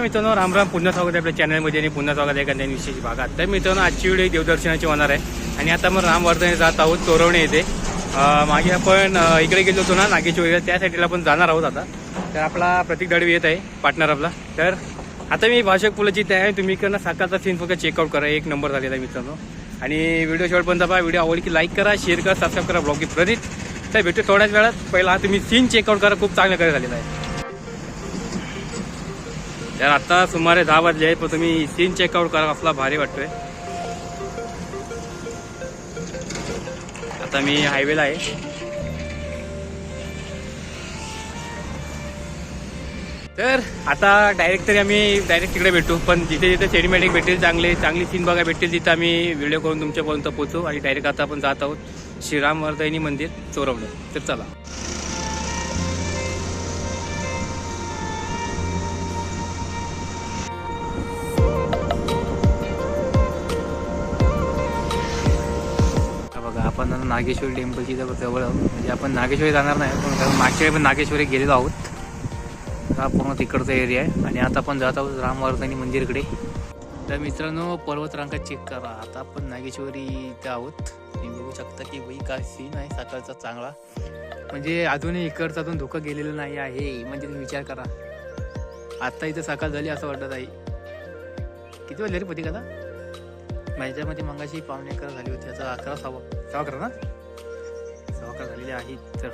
मित्रांनो राम राम. पुन्हा स्वागत आहे आपल्या चॅनलमध्ये आणि पुन्हा स्वागत आहे एखाद्या विशेष भागात. तर मित्रांनो आजची व्हिडिओ देवदर्शनाची होणार आहे. आणि आता मग रामवर्धने जात आहोत चोरवणे येते मागे आपण इकडे गेलो होतो ना नागेश्वरीला त्या साईडला आपण जाणार आहोत आता. तर आपला प्रतीक दडवी येत आहे पार्टनर आपला तर आता मी भाषक पुलाची तयार आहे. तुम्ही इकडनं सकाळचा सीन फक्त चेकआउट करा. एक नंबर झालेला आहे मित्रांनो. आणि व्हिडिओ शेवटपर्यंत पहा. व्हिडिओ आवडली की लाईक करा शेअर करा सबस्क्राईब करा ब्लॉग प्रदीप तर भेटू थोड्याच वेळात. पहिला हा तुम्ही सीन चेकआउट करा. खूप चांगल्या करे झालेला आहे. तर आता सुमारे दहा वाजले आहेत पण तुम्ही सीन चेकआउट करा असला भारी वाटतोय. आता मी हायवेला आहे. तर आता डायरेक्ट तरी आम्ही डायरेक्ट तिकडे भेटू पण जिथे जिथे सिनेमॅटिक भेटेल चांगले चांगली सीन बघा भेटेल तिथे आम्ही व्हिडिओ करून तुमच्यापर्यंत पोहोचू आणि डायरेक्ट आता आपण जात आहोत श्रीराम वर्धायनी मंदिर चोरवलं तर चला. नागेश्वरी टेम्पलची जवळ जवळ म्हणजे आपण नागेश्वरी जाणार नाही पण कारण मागच्या वेळी नागेश्वरी गेलेलो आहोत. हा पूर्ण तिकडचा एरिया आहे. आणि आता आपण जात आहोत रामवर्धनी मंदिरकडे. तर मित्रांनो पर्वतरांगा चेक करा. आता आपण नागेश्वरी इथे आहोत. तुम्ही बघू शकता की बाई काय सीन आहे. सकाळचा चांगला. म्हणजे अजूनही इकडचा अजून धुकं गेलेलं नाही आहे. म्हणजे तुम्ही विचार करा. आत्ता इथं सकाळ झाली असं वाटत आहे. किती वाजले रे पती का माझ्यामध्ये मंगाशी पाहुणे अकरा झाली होती. आता अकरा सव्वा सव्वा अकरा ना सव्वा अकरा झालेली आहे तर.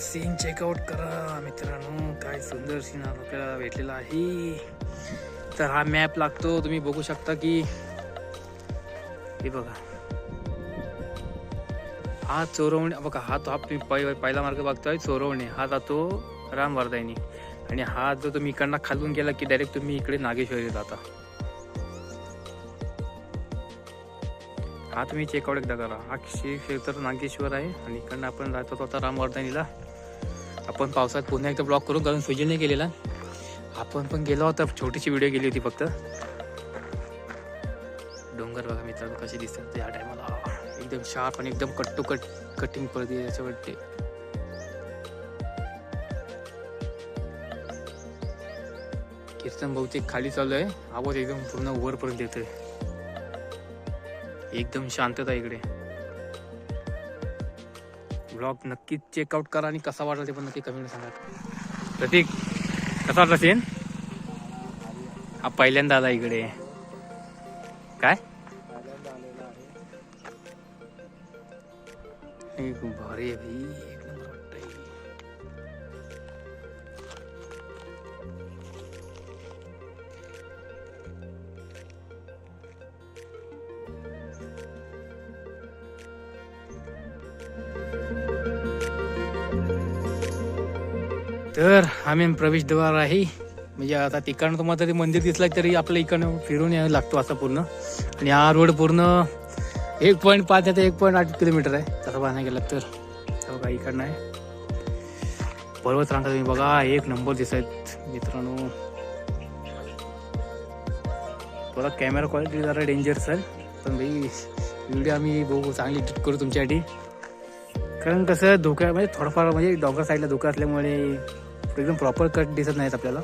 सीन चेकआउट करा मित्रांनो. काय सुंदर सीन आपल्याला भेटलेला आहे. तर हा मॅप लागतो. तुम्ही बघू शकता की हे बघा. हा चोरवणे बघा हा तो हा तुम्ही पहि- पहिला मार्ग बघतोय चोरवणे. हा जातो रामवर्धायनी आणि हा जो तुम्ही इकडनं खालून गेला की डायरेक्ट तुम्ही इकडे नागेश्वरी जाता. हा तुम्ही चेकआउट एकदा करा. हा श्री क्षेत्र नागेश्वर आहे आणि इकडनं आपण जातो आता रामवर्धनीला. आपण पावसात पुन्हा एकदा ब्लॉक करून कारण सुजल नाही केलेला. आपण पण गेलो होता छोटीशी व्हिडिओ गेली होती फक्त. डोंगर बघा मित्रांनो कसे दिसतात त्या टायमाला एकदम शार्प आणि एकदम कट टू कट कटिंग पडते असं वाटते कीर्तन बहुतेक खाली चालू आहे. आवाज एकदम पूर्ण वरपर्यंत येतोय. एकदम शांतता इकडे. ब्लॉग नक्कीच चेकआउट करा आणि कसा वाटला ते पण नक्की कमेंट सांगा. प्रतीक कसा वाटला सीन हा पहिल्यांदा आला इकडे. काय? हे खूप भारी आहे भाई एक नंबर तर आम्ही प्रवेशद्वार आहे. म्हणजे आता तिकडनं तुम्हाला तरी मंदिर दिसलं तरी आपल्या इकडनं फिरून यायला लागतो असं पूर्ण. आणि हा रोड पूर्ण एक पॉईंट पाच ते एक पॉईंट आठ किलोमीटर आहे. तसं पाहण्या गेलं तर? हो बघा इकडनं आहे. पर्वतरांगा तुम्ही बघा एक नंबर दिसत आहेत मित्रांनो. थोडा कॅमेरा क्वालिटी जरा डेंजर सर पण भाई व्हिडिओ आम्ही बघू चांगली एडिट करू तुमच्यासाठी. कारण कसं धोका म्हणजे थोडंफार म्हणजे डॉगर साईडला धोका असल्यामुळे एकदम प्रॉपर कट दिसत नाहीत आपल्याला.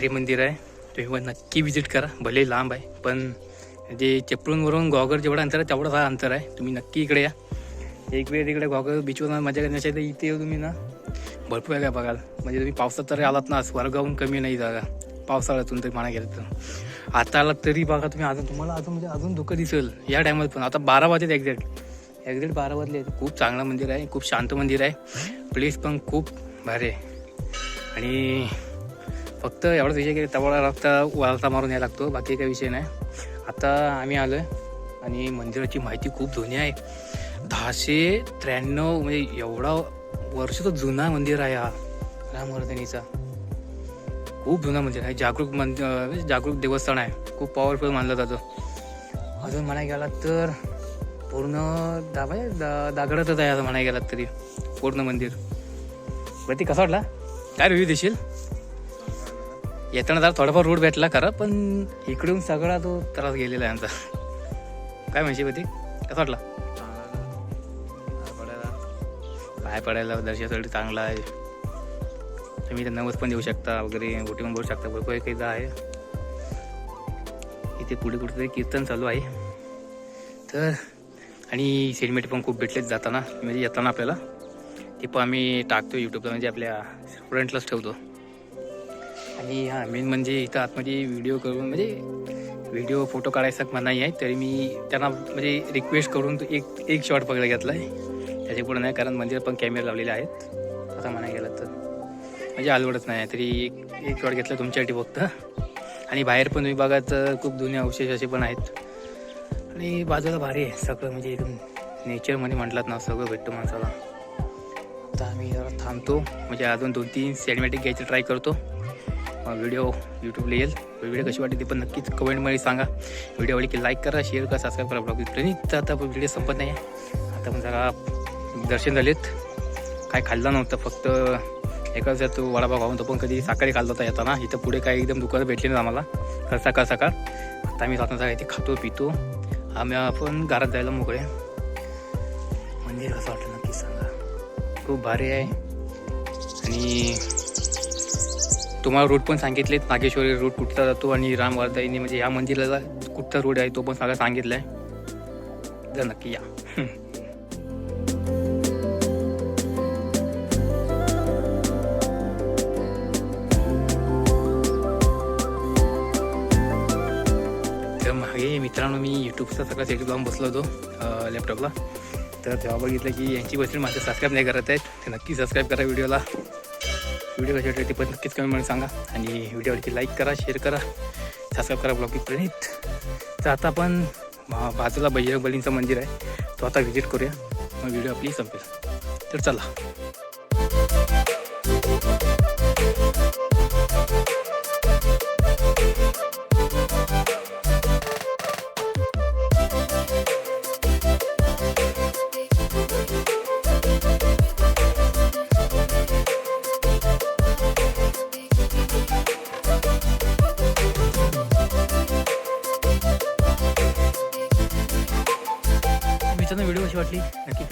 भारी मंदिर आहे. तुम्ही पण नक्की विजिट करा. भले लांब आहे पण जे चिपळूणवरून गॉगर जेवढा अंतर आहे तेवढा हा अंतर आहे. तुम्ही नक्की इकडे या. एक वेळ तिकडे गॉगर बीचवर मजा करण्याच्या तर इथे तुम्ही ना. भरपूर आहे काय बघाल. म्हणजे तुम्ही पावसात तरी आलात ना स्वर्गाहून कमी नाही जागा. पावसाळ्यातून तरी म्हणा गेलं तर. आता आलात तरी बघा तुम्ही अजून तुम्हाला अजून म्हणजे अजून धोकं दिसेल. या टायमात पण. आता बारा वाजेत एक्झॅक्ट एक्झॅक्ट बारा वाजले खूप चांगलं मंदिर आहे. खूप शांत मंदिर आहे. प्लेस पण खूप भारी आहे. आणि फक्त एवढाच विषय की तेवढा रस्ता वालता मारून यायला लागतो बाकी काही विषय नाही. आता आम्ही आलो आहे आणि मंदिराची माहिती खूप जुनी आहे. दहाशे त्र्याण्णव म्हणजे एवढा वर्ष तो जुना मंदिर आहे हा रामवर्धनीचा. खूप जुना मंदिर आहे. जागरूक मंदिर म्हणजे जागरूक देवस्थान आहे. खूप पॉवरफुल मानलं जातं. अजून म्हणायला गेला तर पूर्ण दा म्हणजे दा दागडातच आहे असं म्हणायला गेलात तरी. पूर्ण मंदिर. बरं ते कसा वाटला? काय रिव्ह्यू देशील? येताना जरा थोडाफार रूट भेटला खरं पण इकडून सगळा तो त्रास गेलेला आहे आमचा. काय म्हणशील होती कसा वाटला? पाय पडायला दर्शनासाठी चांगला आहे. तुम्ही इथे नवस पण देऊ शकता वगैरे बोटी पण बोलू शकता भरपूर काही आहे. इथे पुढे कुठेतरी कीर्तन चालू आहे. तर आणि सिडमेट पण खूप भेटलेच जाताना म्हणजे येताना आपल्याला. ते पण आम्ही टाकतो यूट्यूबला म्हणजे आपल्या स्टुडंटलाच ठेवतो. आणि हां मेन म्हणजे इथं आतमध्ये व्हिडिओ करून म्हणजे व्हिडिओ फोटो काढायचा मनाई आहे तरी मी त्यांना म्हणजे रिक्वेस्ट करून तो एक एक शॉट पकडला घेतला आहे. त्याच्या पुढे नाही कारण मंदिरात पण कॅमेरे लावलेले आहेत. आता म्हणाय गेलं तर. म्हणजे आलवडच नाही तरी एक एक शॉट घेतला तुमच्यासाठी फक्त. आणि बाहेर पण तुम्ही बघा तर खूप जुने अवशेष असे पण आहेत. आणि बाजूला भारी आहे सगळं म्हणजे एकदम नेचरमध्ये म्हटलात ना सगळं भेटतं माणसाला. आता आम्ही जरा थांबतो. म्हणजे अजून दोन तीन सिनेमॅटिक घ्यायचं ट्राय करतो. व्हिडिओ यूट्यूबला येईल. व्हिडिओ कशी वाटते ते पण नक्कीच कमेंटमध्ये सांगा. व्हिडिओ आवडली की लाईक करा शेअर करा सबस्क्राईब करा ब्लॉग प्रणित आता व्हिडिओ संपत नाही. आहे आता पण जरा दर्शन झालेत. काय खाल्लं नव्हतं फक्त एकाच तो वडापाव खाऊन तो पण कधी सकाळी खाल्ला होता येताना. इथं पुढे काय एकदम दुकानं भेटली नाही आम्हाला. तर सकाळ सकाळ. आता आम्ही स्वतःचा इथे खातो पितो. आम्ही आपण घरात जायला मोकळे. मंदिर कसं वाटलं नक्की सांगा. खूप भारी आहे. आणि तुम्हाला रूट पण सांगितलेत. नागेश्वरी रूट कुठचा जातो आणि रामवर्धाईने म्हणजे या मंदिराला कुठचा रूट आहे तो पण सगळं सांगितला आहे जर नक्की या. तर मागे मित्रांनो मी यूट्यूबचा सगळा सेट लावून बसलो होतो लॅपटॉपला तर तेव्हा बघितलं की यांची बसून माझं सबस्क्राईब नाही करत आहेत तर नक्की सबस्क्राईब करा व्हिडिओला व्हिडिओ कशी वाटली ते पण नक्कीच कमेंटमध्ये सांगा. आणि व्हिडिओवरती लाईक करा शेअर करा सबस्क्राईब करा ब्लॉग प्रणित तर आता आपण बाजूला बजरंग बलींचं मंदिर आहे. तो आता व्हिजिट करूया. मग व्हिडिओ आपली संपेल. तर चला.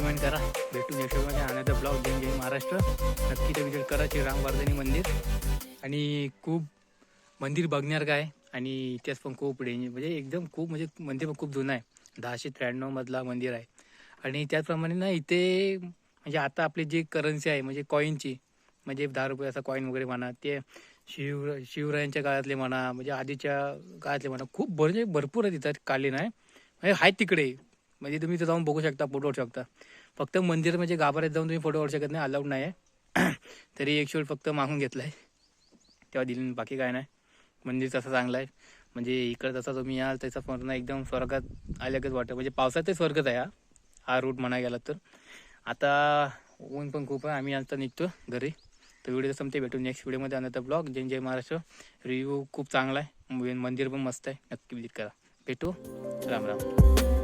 कमेंट करा. भेटू नेक्स्ट आनंद ब्लॉग. जय जय महाराष्ट्र. नक्की ते विजिट करा श्री मंदिर. आणि खूप मंदिर बघण्यासारखं आहे आणि इतिहास पण खूप डेंजर म्हणजे एकदम खूप म्हणजे मंदिर पण खूप जुनं आहे. दहाशे त्र्याण्णवमधला मंदिर आहे. आणि त्याचप्रमाणे ना इथे म्हणजे आता आपली जी करन्सी आहे म्हणजे कॉईनची म्हणजे दहा रुपयाचा कॉईन वगैरे म्हणा ते शिव शिवरायांच्या काळातले म्हणा म्हणजे आधीच्या काळातले म्हणा खूप म्हणजे भरपूर आहे तिथं कालीन आहे म्हणजे आहेत तिकडे. म्हणजे तुम्ही तिथं जाऊन बघू शकता फोटो शकता. फक्त मंदिर म्हणजे गाभाऱ्यात जाऊन तुम्ही फोटो काढू शकत नाही अलाउड नाही आहे तरी एक शूट फक्त मागून घेतला आहे तेव्हा दिली बाकी काय नाही. मंदिर तसं चांगलं आहे म्हणजे इकडं जसा तुम्ही याल त्याचा पूर्ण एकदम स्वर्गात आल्यागत वाटतं. म्हणजे पावसात स्वर्गच आहे हा. हा रूट म्हणा गेला तर. आता ऊन पण खूप आहे आम्ही आता निघतो घरी. तर व्हिडिओ संपते भेटू नेक्स्ट व्हिडिओमध्ये आणत ब्लॉग जय जय महाराष्ट्र. रिव्ह्यू खूप चांगला आहे. मंदिर पण मस्त आहे. नक्की विजिट करा. भेटू. राम राम.